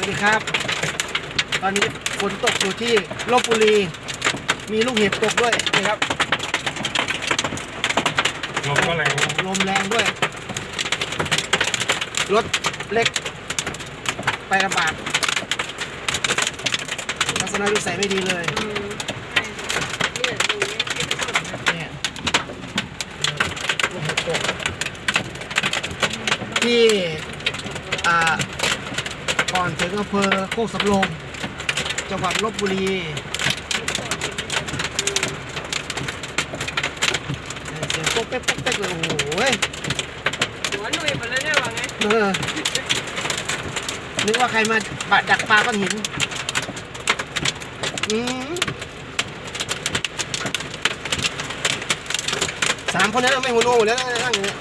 วัสดีครับ ตอนนี้ฝนตกอยู่ที่ลบบุรี มีลูกเห็บตกด้วยนี่ครับ ลมก็แรงลมแรงด้วย รถเล็ก ไปลำบากลักษณะวิสัยไม่ดีเลยอืมเนี่ยดูเนี่ยที่ถนนนะเนี่ยลูกเห็บตกที่อ่า ก่อนถึงอำเภอโคกสำโรงจังหวัดลบบุรีเสียงโป๊กเป๊กโป๊กเป๊กเลยโอ้โหเว้ยหัวหนุ่ยหมดเลยเนี่ยว่าไงเออนึกว่าใครมาบะดักปลาก้อนหินอืมสามคนนั้นไม่หัวโนหมดแล้วนั่งอยู่เนี่ย